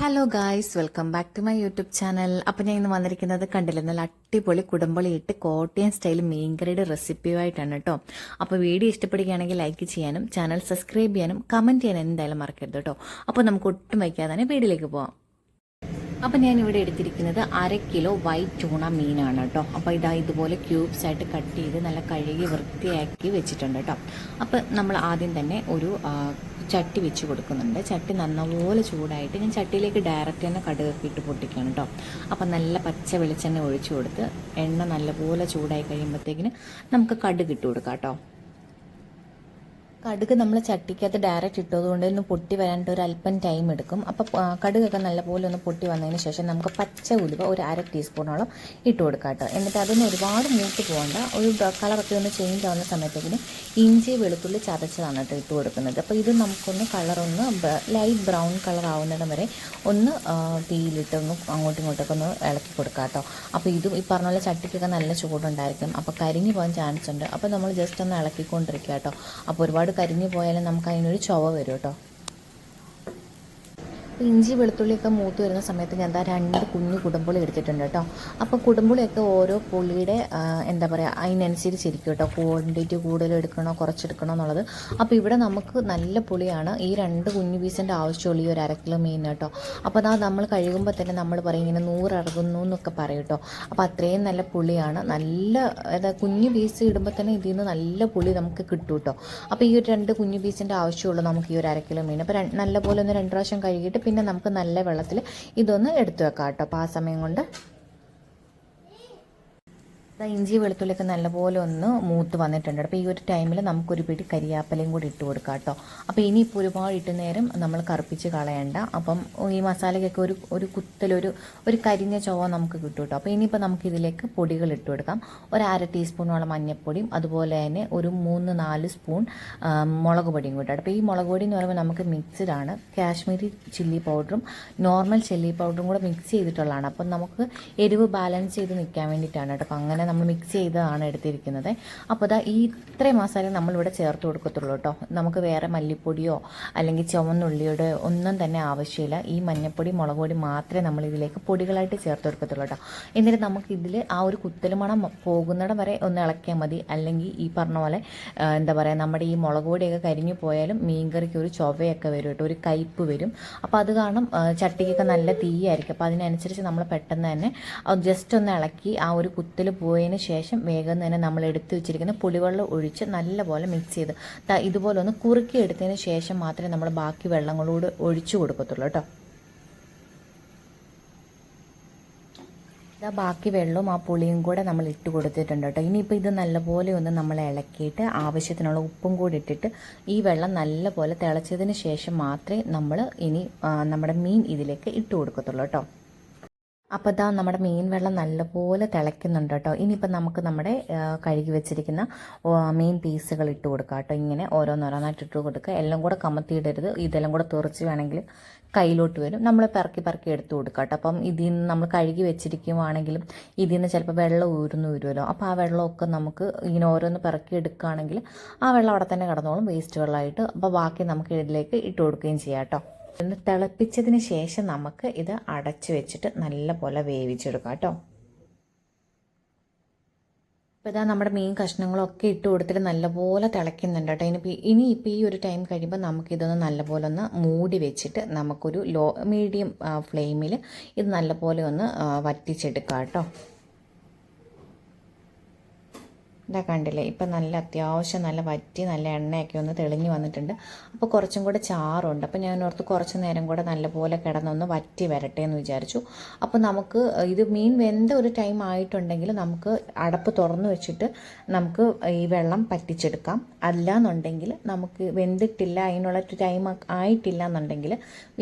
Hello guys welcome back to my YouTube channel അപ്പോൾ ഞാൻ ഇന്ന് വന്നിരിക്കുന്നത് കണ്ടില്ല? നല്ല അടിപൊളി കുടുംബളി ഇട്ട് കോട്ടയം സ്റ്റൈൽ മീൻകറിയുടെ റെസിപ്പിയുമായിട്ടാണ് കേട്ടോ. അപ്പോൾ വീഡിയോ ഇഷ്ടപ്പെടുകയാണെങ്കിൽ ലൈക്ക് ചെയ്യാനും ചാനൽ സബ്സ്ക്രൈബ് ചെയ്യാനും കമന്റ് ചെയ്യാനും എന്തായാലും മറക്കരുത് കേട്ടോ. അപ്പോൾ നമുക്ക് ഒട്ടും വയ്ക്കാതെ തന്നെ വീഡിയോയിലേക്ക് പോവാം. അപ്പം ഞാൻ ഇവിടെ എടുത്തിരിക്കുന്നത് അര കിലോ വൈറ്റ് ചൂണ മീനാണ് കേട്ടോ. അപ്പോൾ ഇതാ ഇതുപോലെ ക്യൂബ്സ് ആയിട്ട് കട്ട് ചെയ്ത് നല്ല കഴുകി വൃത്തിയാക്കി വെച്ചിട്ടുണ്ട് കേട്ടോ. അപ്പോൾ നമ്മൾ ആദ്യം തന്നെ ഒരു ചട്ടി വെച്ച് കൊടുക്കുന്നുണ്ട്. ചട്ടി നന്നപോലെ ചൂടായിട്ട് ഞാൻ ചട്ടിയിലേക്ക് ഡയറക്റ്റ് തന്നെ കടുകൊക്കെ ഇട്ട് പൊട്ടിക്കുകയാണ് കേട്ടോ. അപ്പം നല്ല പച്ച വെളിച്ചെണ്ണ ഒഴിച്ചു കൊടുത്ത് എണ്ണ നല്ലപോലെ ചൂടായി കഴിയുമ്പോഴത്തേക്കിന് നമുക്ക് കടുക് ഇട്ട് കൊടുക്കാം കേട്ടോ. കടുക് നമ്മൾ ചട്ടിക്കകത്ത് ഡയറക്റ്റ് ഇട്ടതുകൊണ്ട് ഒന്ന് പൊട്ടി വരാനായിട്ട് ഒരു അല്പം ടൈം എടുക്കും. അപ്പോൾ കടുകൊക്കെ നല്ലപോലെ ഒന്ന് പൊട്ടി വന്നതിന് ശേഷം നമുക്ക് പച്ച ഉലുവ ഒരു അര ടീസ്പൂണോളം ഇട്ട് കൊടുക്കാം കേട്ടോ എന്നിട്ട് അതൊന്ന് ഒരുപാട് മൂത്ത് പോകണ്ട. ഒരു കളറൊക്കെ ഒന്ന് ചേഞ്ച് ആവുന്ന സമയത്തേക്കിന് ഇഞ്ചി വെളുത്തുള്ളി ചതച്ചതാണ് കേട്ടോ ഇട്ട് കൊടുക്കുന്നത്. അപ്പോൾ ഇത് നമുക്കൊന്ന് കളറൊന്ന് ലൈറ്റ് ബ്രൗൺ കളർ ആവുന്നിടം വരെ ഒന്ന് തീയിലിട്ടൊന്ന് അങ്ങോട്ടും ഇങ്ങോട്ടൊക്കെ ഒന്ന് ഇളക്കി കൊടുക്കാം കേട്ടോ അപ്പോൾ ഇതും ഈ പറഞ്ഞ പോലെ ചട്ടിക്കൊക്കെ നല്ല ചൂടുണ്ടായിരിക്കും. അപ്പോൾ കരിഞ്ഞു പോകാൻ ചാൻസ് ഉണ്ട്. അപ്പോൾ നമ്മൾ ജസ്റ്റ് ഒന്ന് ഇളക്കിക്കൊണ്ടിരിക്കുക കേട്ടോ അപ്പോൾ ഒരുപാട് കരിഞ്ഞു പോയാലും നമുക്ക് അതിനൊരു ചുവ വരും കേട്ടോ. അപ്പോൾ ഇഞ്ചി വെളുത്തുള്ളിയൊക്കെ മൂത്ത് വരുന്ന സമയത്ത് ഞാൻ എന്താ രണ്ട് കുഞ്ഞു കുടംപുളി എടുത്തിട്ടുണ്ട് കേട്ടോ അപ്പോൾ കുടംപുളിയൊക്കെ ഓരോ പുളിയുടെ എന്താ പറയുക അതിനനുസരിച്ചിരിക്കും കേട്ടോ ക്വാണ്ടിറ്റി കൂടുതൽ എടുക്കണോ കുറച്ചെടുക്കണോ എന്നുള്ളത്. അപ്പോൾ ഇവിടെ നമുക്ക് നല്ല പുളിയാണ്. ഈ രണ്ട് കുഞ്ഞു പീസിന്റെ ആവശ്യമുള്ള ഈ ഒരു അര കിലോ മീൻ കേട്ടോ അപ്പോൾ അതാ നമ്മൾ കഴുകുമ്പോൾ തന്നെ നമ്മൾ പറയും ഇങ്ങനെ നൂറ് ഇറങ്ങുന്നു എന്നൊക്കെ പറയും കേട്ടോ അപ്പോൾ അത്രയും നല്ല പുളിയാണ്. നല്ല അതായത് കുഞ്ഞു പീസ് ഇടുമ്പോൾ തന്നെ ഇതിൽ നിന്ന് നല്ല പുളി നമുക്ക് കിട്ടും കേട്ടോ അപ്പോൾ ഈ ഒരു രണ്ട് കുഞ്ഞു പീസിന്റെ ആവശ്യമുള്ളൂ നമുക്ക് ഈ ഒരു അര കിലോ മീൻ. അപ്പോൾ നല്ല പോലെ ഒന്ന് രണ്ട് പ്രാവശ്യം കഴുകിയിട്ട് പിന്നെ നമുക്ക് നല്ല വെള്ളത്തിൽ ഇതൊന്ന് എടുത്തു വെക്കാം കേട്ടോ അപ്പോൾ ആ സമയം കൊണ്ട് ഇഞ്ചി വെളുത്തുള്ളിയൊക്കെ നല്ലപോലെ ഒന്ന് മൂത്ത് വന്നിട്ടുണ്ട്. അപ്പോൾ ഈ ഒരു ടൈമിൽ നമുക്കൊരു പിടി കരിയാപ്പലയും കൂടി ഇട്ട് കൊടുക്കാം കേട്ടോ. അപ്പോൾ ഇനിയിപ്പോൾ ഒരുപാട് ഇട്ട് നേരം നമ്മൾ കറുപ്പിച്ച് കളയണ്ട. അപ്പം ഈ മസാലയ്ക്കൊക്കെ ഒരു ഒരു കുത്തലൊരു ഒരു കരിഞ്ഞ ചൊവ നമുക്ക് കിട്ടും കേട്ടോ. അപ്പോൾ ഇനിയിപ്പോൾ നമുക്ക് ഇതിലേക്ക് പൊടികൾ ഇട്ട് കൊടുക്കാം. ഒരു അര ടീസ്പൂണോളം മഞ്ഞൾപ്പൊടിയും അതുപോലെ തന്നെ ഒരു മൂന്ന് നാല് സ്പൂൺ മുളക് പൊടിയും കൂട്ടാം അപ്പോൾ ഈ മുളക് പൊടി എന്ന് പറയുമ്പോൾ നമുക്ക് മിക്സ്ഡ് ആണ്. കാശ്മീരി ചില്ലി പൗഡറും നോർമൽ ചില്ലി പൗഡറും കൂടെ മിക്സ് ചെയ്തിട്ടുള്ളതാണ്. അപ്പം നമുക്ക് എരിവ് ബാലൻസ് ചെയ്ത് നിൽക്കാൻ വേണ്ടിയിട്ടാണ് കേട്ടോ. അപ്പം അങ്ങനെ നമ്മൾ മിക്സ് ചെയ്തതാണ് എടുത്തിരിക്കുന്നത്. അപ്പോൾ ഇതാ ഈ ഇത്രയും മസാല നമ്മളിവിടെ ചേർത്ത് കൊടുക്കത്തുള്ളൂ കേട്ടോ. നമുക്ക് വേറെ മല്ലിപ്പൊടിയോ അല്ലെങ്കിൽ ചുവന്നുള്ളിയുടെ ഒന്നും തന്നെ ആവശ്യമില്ല. ഈ മഞ്ഞൾപ്പൊടി മുളക് പൊടി മാത്രമേ നമ്മൾ ഇതിലേക്ക് പൊടികളായിട്ട് ചേർത്ത് കൊടുക്കത്തുള്ളൂ കേട്ടോ. എന്നിട്ട് നമുക്ക് ഇതിൽ ആ ഒരു കുത്തൽ മണം പോകുന്നിടം വരെ ഒന്ന് ഇളക്കിയാൽ മതി. അല്ലെങ്കിൽ ഈ പറഞ്ഞ പോലെ എന്താ പറയുക നമ്മുടെ ഈ മുളക് പൊടിയൊക്കെ കരിഞ്ഞു പോയാലും മീൻകറിക്ക് ഒരു ചൊവയൊക്കെ വരും കേട്ടോ. ഒരു കയ്പ്പ് വരും. അപ്പോൾ അത് കാരണം ചട്ടിക്കൊക്കെ നല്ല തീയായിരിക്കും. അപ്പോൾ അതിനനുസരിച്ച് നമ്മൾ പെട്ടെന്ന് തന്നെ ജസ്റ്റ് ഒന്ന് ഇളക്കി ആ ഒരു കുത്തൽ പോയതിന് ശേഷം വേഗം തന്നെ നമ്മൾ എടുത്തു വെച്ചിരിക്കുന്ന പുളിവെള്ളം ഒഴിച്ച് നല്ലപോലെ മിക്സ് ചെയ്ത്. ഇതുപോലെ ഒന്ന് കുറുക്കി എടുത്തതിന് ശേഷം മാത്രമേ നമ്മൾ ബാക്കി വെള്ളങ്ങളോട് ഒഴിച്ചു കൊടുക്കത്തുള്ളൂ കേട്ടോ. ഇതാ ബാക്കി വെള്ളവും ആ പുളിയും കൂടെ നമ്മൾ ഇട്ട് കൊടുത്തിട്ടുണ്ട് കേട്ടോ. ഇനിയിപ്പോൾ ഇത് നല്ലപോലെ ഒന്ന് നമ്മൾ ഇളക്കിയിട്ട് ആവശ്യത്തിനുള്ള ഉപ്പും കൂടി ഇട്ടിട്ട് ഈ വെള്ളം നല്ലപോലെ തിളച്ചതിന് ശേഷം മാത്രമേ നമ്മൾ ഇനി നമ്മുടെ മീൻ ഇതിലേക്ക് ഇട്ട് കൊടുക്കത്തുള്ളൂ കേട്ടോ. അപ്പോൾ ഇതാ നമ്മുടെ മീൻ വെള്ളം നല്ലപോലെ തിളയ്ക്കുന്നുണ്ട് കേട്ടോ. ഇനിയിപ്പോൾ നമുക്ക് നമ്മുടെ കഴുകി വെച്ചിരിക്കുന്ന മീൻ പീസുകൾ ഇട്ട് കൊടുക്കാം കേട്ടോ. ഇങ്ങനെ ഓരോന്നോരോന്നായിട്ട് ഇട്ട് കൊടുക്കുക. എല്ലാം കൂടെ കമത്തിയിടരുത്. ഇതെല്ലാം കൂടെ തുറച്ച് വേണമെങ്കിൽ കയ്യിലോട്ട് വരും. നമ്മൾ പെറക്കി പെറക്കി എടുത്ത് കൊടുക്കാം കേട്ടോ. അപ്പം ഇതിൽ നിന്ന് നമ്മൾ കഴുകി വെച്ചിരിക്കുവാണെങ്കിലും ഇതിൽ നിന്ന് ചിലപ്പോൾ വെള്ളം ഊരുന്നു വരുമല്ലോ. അപ്പോൾ ആ വെള്ളമൊക്കെ നമുക്ക് ഇങ്ങനെ ഓരോന്ന് പെറക്കി എടുക്കുകയാണെങ്കിൽ ആ വെള്ളം അവിടെ തന്നെ കിടന്നോളും. വേസ്റ്റ് വെള്ളമായിട്ട്. അപ്പോൾ ബാക്കി നമുക്ക് ഇതിലേക്ക് ഇട്ട് കൊടുക്കുകയും ചെയ്യാം കേട്ടോ. ഒന്ന് തിളപ്പിച്ചതിന് ശേഷം നമുക്ക് ഇത് അടച്ചു വെച്ചിട്ട് നല്ലപോലെ വേവിച്ചെടുക്കാം കേട്ടോ. ഇപ്പോൾ ഇതാ നമ്മുടെ മീൻ കഷ്ണങ്ങളൊക്കെ ഇട്ട് കൊടുത്തിട്ട് നല്ലപോലെ തിളയ്ക്കുന്നുണ്ട് കേട്ടോ. ഇനി ഇനി ഇപ്പോൾ ഈ ഒരു ടൈം കഴിയുമ്പോൾ നമുക്കിതൊന്ന് നല്ലപോലെ ഒന്ന് മൂടി വെച്ചിട്ട് നമുക്കൊരു ലോ മീഡിയം ഫ്ലെയിമിൽ ഇത് നല്ലപോലെ ഒന്ന് വറ്റിച്ചെടുക്കാം കേട്ടോ. ഇതാ കണ്ടില്ലേ? ഇപ്പം നല്ല അത്യാവശ്യം നല്ല വറ്റി നല്ല എണ്ണയൊക്കെ ഒന്ന് തെളിഞ്ഞ് വന്നിട്ടുണ്ട്. അപ്പോൾ കുറച്ചും കൂടെ ചാറുണ്ട്. അപ്പോൾ ഞാൻ ഓർത്ത് കുറച്ച് നേരം കൂടെ നല്ലപോലെ കിടന്നൊന്ന് വറ്റി വരട്ടെ എന്ന് വിചാരിച്ചു. അപ്പോൾ നമുക്ക് ഇത് മീൻ വെന്ത ഒരു ടൈം ആയിട്ടുണ്ടെങ്കിൽ നമുക്ക് അടപ്പ് തുറന്നു വെച്ചിട്ട് നമുക്ക് ഈ വെള്ളം പറ്റിച്ചെടുക്കാം. അല്ലാന്നുണ്ടെങ്കിൽ നമുക്ക് വെന്തിട്ടില്ല അതിനുള്ള ടൈം ആയിട്ടില്ല എന്നുണ്ടെങ്കിൽ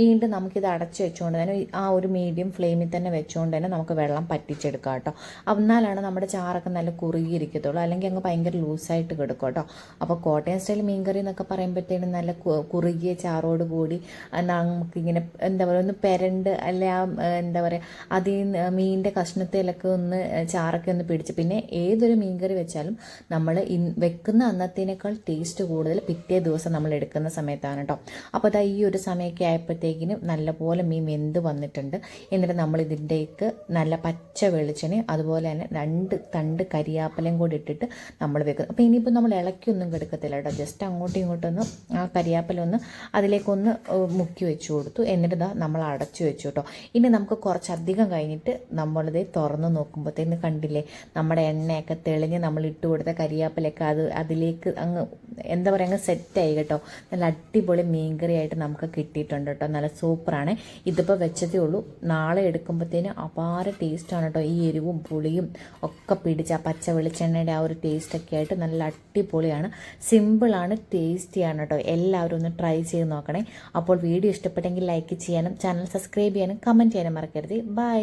വീണ്ടും നമുക്കിത് അടച്ച് വെച്ചുകൊണ്ട് തന്നെ ആ ഒരു മീഡിയം ഫ്ലെയിമിൽ തന്നെ വെച്ചുകൊണ്ട് തന്നെ നമുക്ക് വെള്ളം പറ്റിച്ചെടുക്കാം കേട്ടോ. എന്നാലാണ് നമ്മുടെ ചാറൊക്കെ നല്ല കുറുകിയിരിക്കത്തുള്ളൂ അല്ലെങ്കിൽ അല്ലെങ്കിൽ അങ്ങ് ഭയങ്കര ലൂസായിട്ട് കിടക്കും കേട്ടോ. അപ്പോൾ കോട്ടയം സ്റ്റൈൽ മീൻകറി എന്നൊക്കെ പറയുമ്പോഴത്തേനും നല്ല കുറുകിയ ചാറോട് കൂടി നമുക്കിങ്ങനെ എന്താ പറയുക ഒന്ന് പെരണ്ട് അല്ലെ ആ എന്താ പറയുക അതിൽ മീനിന്റെ കഷ്ണത്തിലൊക്കെ ഒന്ന് ചാറൊക്കെ ഒന്ന് പിടിച്ച്. പിന്നെ ഏതൊരു മീൻകറി വെച്ചാലും നമ്മൾ വെക്കുന്ന അന്നത്തേനേക്കാൾ ടേസ്റ്റ് കൂടുതൽ പിറ്റേ ദിവസം നമ്മൾ എടുക്കുന്ന സമയത്താണ് കേട്ടോ. അപ്പോൾ അതാ ഈ ഒരു സമയമൊക്കെ ആയപ്പോഴത്തേക്കിനും നല്ലപോലെ മീൻ വെന്ത് വന്നിട്ടുണ്ട്. എന്നിട്ട് നമ്മൾ ഇതിന്റെക്ക് നല്ല പച്ച വെളിച്ചെണ്ണ അതുപോലെ തന്നെ രണ്ട് തണ്ട് കരിയാപ്പലം കൂടി ഇട്ടിട്ട് നമ്മൾ വെക്കുന്നത് അപ്പോൾ ഇനിയിപ്പോൾ നമ്മൾ ഇളക്കിയൊന്നും കെടുക്കത്തില്ല കേട്ടോ. ജസ്റ്റ് അങ്ങോട്ടും ഇങ്ങോട്ടൊന്ന് ആ കരിയാപ്പിലൊന്ന് അതിലേക്കൊന്ന് മുക്കി വെച്ച് കൊടുത്തു. എന്നിട്ട് നമ്മൾ അടച്ചു വെച്ചു കേട്ടോ. ഇനി നമുക്ക് കുറച്ചധികം കഴിഞ്ഞിട്ട് നമ്മളിത് തുറന്ന് നോക്കുമ്പോഴത്തേന്ന് കണ്ടില്ലേ? നമ്മുടെ എണ്ണയൊക്കെ തെളിഞ്ഞ് നമ്മൾ ഇട്ട് കൊടുത്ത കരിയാപ്പിലൊക്കെ അത് അതിലേക്ക് അങ്ങ് എന്താ പറയുക അങ്ങ് സെറ്റായി കേട്ടോ. നല്ല അടിപൊളി മീൻകറി ആയിട്ട് നമുക്ക് കിട്ടിയിട്ടുണ്ട് കേട്ടോ. നല്ല സൂപ്പറാണ്. ഇതിപ്പോൾ വെച്ചതേ ഉള്ളൂ. നാളെ എടുക്കുമ്പോഴത്തേന് അപാര ടേസ്റ്റാണ് കേട്ടോ. ഈ എരിവും പുളിയും ഒക്കെ പിടിച്ച് ആ പച്ച വെളിച്ചെണ്ണയുടെ ആ ഒരു ടേസ്റ്റൊക്കെ ആയിട്ട് നല്ല അടിപൊളിയാണ്. സിമ്പിളാണ് ടേസ്റ്റിയാണ് കേട്ടോ എല്ലാവരും ഒന്ന് ട്രൈ ചെയ്ത് നോക്കണേ. അപ്പോൾ വീഡിയോ ഇഷ്ടപ്പെട്ടെങ്കിൽ ലൈക്ക് ചെയ്യാനും ചാനൽ സബ്സ്ക്രൈബ് ചെയ്യാനും കമന്റ് ചെയ്യാനും മറക്കരുത്. ബൈ